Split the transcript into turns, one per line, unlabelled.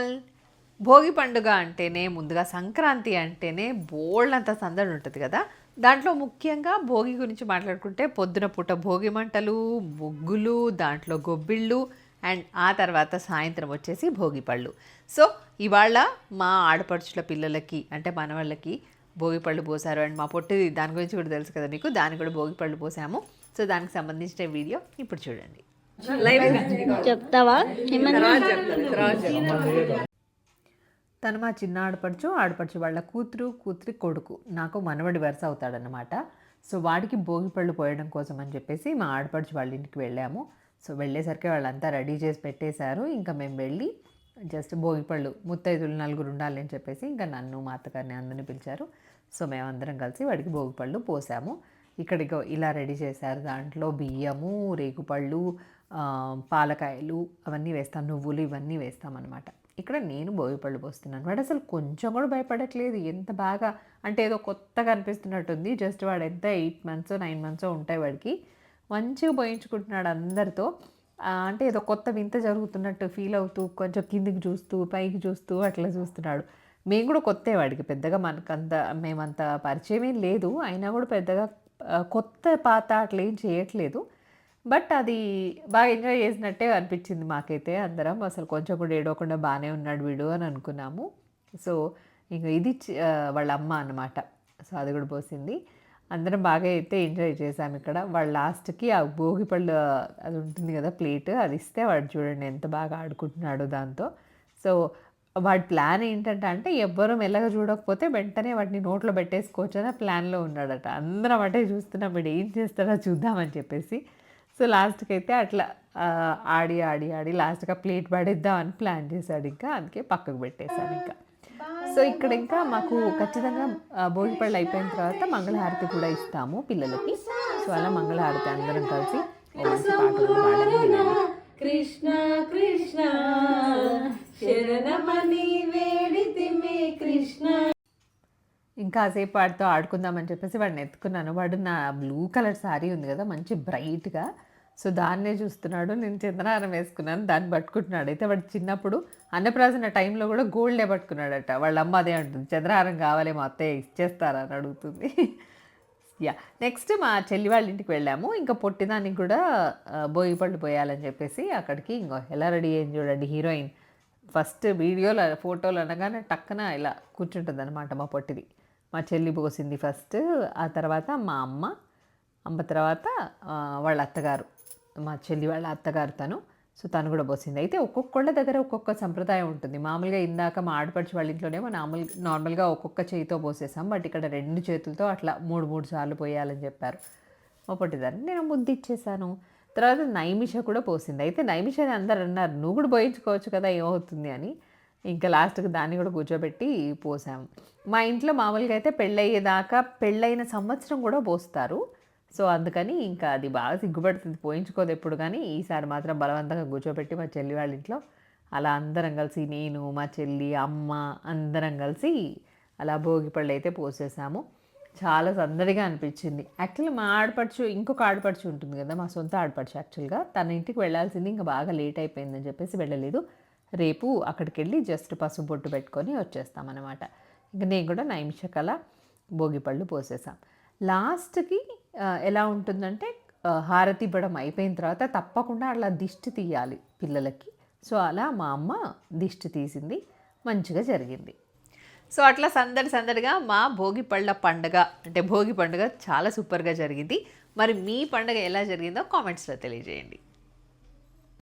All Bhogi పండుగ అంటేనే ముందుగా సంక్రాంతి అంటేనే బోల్డంత సందడి ఉంటుంది కదా. దాంట్లో ముఖ్యంగా భోగి గురించి మాట్లాడుకుంటే పొద్దున పూట భోగి మంటలు ముగ్గులు దాంట్లో గొబ్బిళ్ళు అండ్ ఆ తర్వాత సాయంత్రం వచ్చేసి భోగి పళ్ళు. సో ఇవాళ మా ఆడపడుచుల పిల్లలకి అంటే మనవాళ్ళకి భోగి పళ్ళు పోసారు. అండ్ మా పొట్టిది దాని గురించి కూడా తెలుసు కదా మీకు దాన్ని కూడా భోగి పళ్ళు పోసాము. సో దానికి సంబంధించిన వీడియో ఇప్పుడు చూడండి.
చెప్తావా?
తను మా చిన్న ఆడపడుచు ఆడపడుచు వాళ్ళ కూతురు కూతురి కొడుకు. నాకు మనవడి వరుస అవుతాడనమాట సో వాడికి భోగి పళ్ళు పోయడం కోసం అని చెప్పేసి మా ఆడపడుచు వాళ్ళ ఇంటికి వెళ్ళాము. సో వెళ్ళేసరికి వాళ్ళంతా రెడీ చేసి పెట్టేశారు. ఇంకా మేము వెళ్ళి జస్ట్ భోగి పళ్ళు ముత్తైదులు నలుగురు ఉండాలి అని చెప్పేసి ఇంకా నన్ను మా అత్తగారిని అందరిని పిలిచారు. సో మేమందరం కలిసి వాడికి భోగి పళ్ళు పోసాము. ఇక్కడికో ఇలా రెడీ చేశారు. దాంట్లో బియ్యము రేగుపళ్ళు పాలకాయలు అవన్నీ వేస్తాం. నువ్వులు ఇవన్నీ వేస్తామన్నమాట ఇక్కడ నేను భోగిపళ్ళు పోస్తున్నాను. వాడు అసలు కొంచెం కూడా భయపడట్లేదు. ఎంత బాగా అంటే ఏదో కొత్తగా అనిపిస్తున్నట్టుంది. జస్ట్ వాడు ఎంత ఎయిట్ మంత్స్ నైన్ మంత్స్ ఉంటాయి వాడికి. మంచిగా పోయించుకుంటున్నాడు అందరితో. అంటే ఏదో కొత్త వింత జరుగుతున్నట్టు ఫీల్ అవుతూ కొంచెం కిందికి చూస్తూ పైకి చూస్తూ అట్లా చూస్తున్నాడు. మేము కూడా కొత్త వాడికి. పెద్దగా మనకంత మేమంత పరిచయం ఏం లేదు. అయినా కూడా పెద్దగా కొత్త పాత అట్లా ఏం చేయట్లేదు. బట్ అది బాగా ఎంజాయ్ చేసినట్టే అనిపించింది మాకైతే అందరం. అసలు కొంచెం కూడా ఏడవకుండా బాగానే ఉన్నాడు వీడు అని అనుకున్నాము. సో ఇంక ఇది చి- వాళ్ళ అమ్మ అన్నమాట. సో అది కూడా పోసింది. అందరం బాగా అయితే ఎంజాయ్ చేసాము ఇక్కడ. వాళ్ళ లాస్ట్కి ఆ భోగి పళ్ళు అది ఉంటుంది కదా ప్లేట్ అది ఇస్తే వాడు చూడండి ఎంత బాగా ఆడుకుంటున్నాడు దాంతో. సో వాడి ప్లాన్ ఏంటంటే అంటే ఎవ్వరూ మెల్లగా చూడకపోతే వెంటనే వాటిని నోట్లో పెట్టేసుకోవచ్చు అని ప్లాన్లో ఉన్నాడట. అందరం అటే చూస్తున్నాం వీడు ఏం చేస్తాడో చూద్దామని చెప్పేసి. సో లాస్ట్కి అయితే అట్లా ఆడి ఆడి ఆడి లాస్ట్గా ప్లేట్ పడేద్దామని ప్లాన్ చేశాడు ఇంకా. అందుకే పక్కకు పెట్టేశాను ఇంకా. సో ఇక్కడ ఇంకా మాకు ఖచ్చితంగా ఆ, భోగిపళ్ళు అయిపోయిన తర్వాత మంగళహారతి కూడా ఇస్తాము పిల్లలకి. సో అలా మంగళహారతి అందరం కలిసి పాటలు మంచి
కృష్ణ కృష్ణ. శరణమని వేడితిమే కృష్ణ.
ఇంకా సేపు వాడితో ఆడుకుందామని చెప్పేసి వాడిని ఎత్తుకున్నాను. వాడు నా బ్లూ కలర్ శారీ ఉంది కదా మంచి బ్రైట్గా సో దాన్నే చూస్తున్నాడు. నేను చంద్రహారం వేసుకున్నాను. దాన్ని పట్టుకుంటున్నాడు. అయితే వాడు చిన్నప్పుడు అన్నప్రాసన టైంలో కూడా గోల్డే పట్టుకున్నాడట. వాళ్ళ అమ్మ అదే అంటుంది. చంద్రహారం కావాలి మా అత్తయ్య ఇచ్చేస్తారా? అని అడుగుతుంది. యా నెక్స్ట్ మా చెల్లి వాళ్ళ ఇంటికి వెళ్ళాము. ఇంకా పొట్టిదానికి కూడా బోయి పళ్ళు పోయాలని చెప్పేసి అక్కడికి ఇంకో ఎలా రెడీ అయింది చూడండి హీరోయిన్ ఫస్ట్ వీడియోలో ఫోటోలు అనగానే టక్కన ఇలా కూర్చుంటుంది అనమాట మా పొట్టిది. మా చెల్లి పోసింది ఫస్ట్ ఆ తర్వాత మా అమ్మ అమ్మ తర్వాత వాళ్ళ అత్తగారు. మా చెల్లి వాళ్ళ అత్తగారు తను. సో తను కూడా పోసింది. అయితే ఒక్కొక్కళ్ళ దగ్గర ఒక్కొక్క సంప్రదాయం ఉంటుంది. మామూలుగా ఇందాక మా ఆడపడిచి వాళ్ళ ఇంట్లోనేమో నార్మల్ నార్మల్గా ఒక్కొక్క చేయితో పోసేసాం. బట్ ఇక్కడ రెండు చేతులతో అట్లా మూడు మూడు సార్లు పోయాలని చెప్పారు. మా పొట్టిదాన్ని నేను ముద్దు ఇచ్చేసాను తర్వాత నైమిష కూడా పోసింది. అయితే నైమిషని అందరు అన్నారు నువ్వు కూడా పోయించుకోవచ్చు కదా ఏమవుతుంది అని. ఇంకా లాస్ట్కి దాన్ని కూడా కూర్చోబెట్టి పోసాము. మా ఇంట్లో మామూలుగా అయితే పెళ్ళయ్యేదాకా పెళ్ళైన సంవత్సరం కూడా పోస్తారు. సో అందుకని ఇంకా అది బాగా సిగ్గుపడుతుంది. పోయించుకోదు ఎప్పుడు కానీ. ఈసారి మాత్రం బలవంతంగా కూర్చోబెట్టి మా చెల్లి వాళ్ళ ఇంట్లో అలా అందరం కలిసి నేను మా చెల్లి అమ్మ అందరం కలిసి అలా భోగి పళ్ళు అయితే పోసేసాము. చాలా సందడిగా అనిపించింది. యాక్చువల్లీ మా ఆడపడుచు ఇంకొక ఆడపడుచు ఉంటుంది కదా మా సొంత ఆడపడుచు యాక్చువల్గా తన ఇంటికి వెళ్ళాల్సింది ఇంకా బాగా లేట్ అయిపోయిందని చెప్పేసి వెళ్ళలేదు. రేపు అక్కడికి వెళ్ళి జస్ట్ పసుపు బొట్టు పెట్టుకొని వచ్చేస్తామన్నమాట. ఇంకా నేను కూడా నైమిషకల భోగి పళ్ళు పోసేసాం. లాస్ట్కి ఎలా ఉంటుందంటే హారతి ఇవ్వడం అయిపోయిన తర్వాత తప్పకుండా అలా దిష్టి తీయాలి పిల్లలకి. సో అలా మా అమ్మ దిష్టి తీసింది. మంచిగా జరిగింది. సో అట్లా సందడి సందడిగా మా భోగి పళ్ళ పండగ అంటే భోగి పండుగ చాలా సూపర్గా జరిగింది. మరి మీ పండగ ఎలా జరిగిందో కామెంట్స్లో తెలియజేయండి.